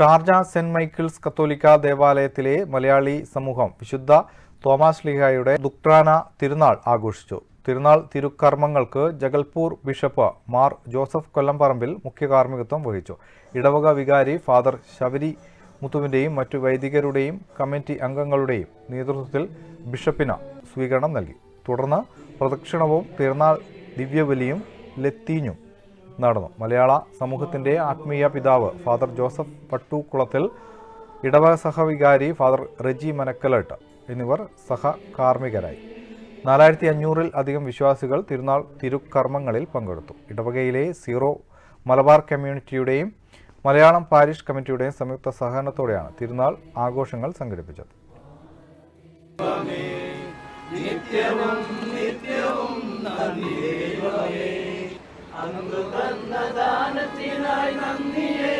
Sharjah saint Michael's കത്തോലിക്ക ദേവാലയത്തിലെ മലയാളി സമൂഹം വിശുദ്ധ തോമാസ് ലിഹായുടെ ദുക്രാന തിരുനാൾ ആഘോഷിച്ചു. തിരുനാൾ തിരുക്കർമ്മങ്ങൾക്ക് ജഗൽപൂർ ബിഷപ്പ് മാർ ജോസഫ് കൊല്ലംപറമ്പിൽ മുഖ്യ കാർമ്മികത്വം വഹിച്ചു. ഇടവക വികാരി ഫാദർ ശബരി മുത്തുവിന്റെയും മറ്റു വൈദികരുടെയും കമ്മിറ്റി അംഗങ്ങളുടെയും നേതൃത്വത്തിൽ ബിഷപ്പിന് സ്വീകരണം നൽകി. തുടർന്ന് പ്രദക്ഷിണവും തിരുനാൾ ദിവ്യബലിയും ലത്തീഞ്ഞും നടന്നു. മലയാള സമൂഹത്തിന്റെ ആത്മീയ പിതാവ് ഫാദർ ജോസഫ് പട്ടുകുളത്തിൽ ഇടവക സഹവികാരി ഫാദർ റെജി മനക്കലട്ട് എന്നിവർ സഹകാർമ്മികരായി. നാലായിരത്തി അഞ്ഞൂറിൽ അധികം വിശ്വാസികൾ തിരുനാൾ തിരുക്കർമ്മങ്ങളിൽ പങ്കെടുത്തു. ഇടവകയിലെ സീറോ മലബാർ കമ്മ്യൂണിറ്റിയുടെയും മലയാളം പാരിഷ് കമ്മിറ്റിയുടെയും സംയുക്ത സഹകരണത്തോടെയാണ് തിരുനാൾ ആഘോഷങ്ങൾ സംഘടിപ്പിച്ചത്. ദാനത്തിനായി അന്നു തന്ന സ്നേഹ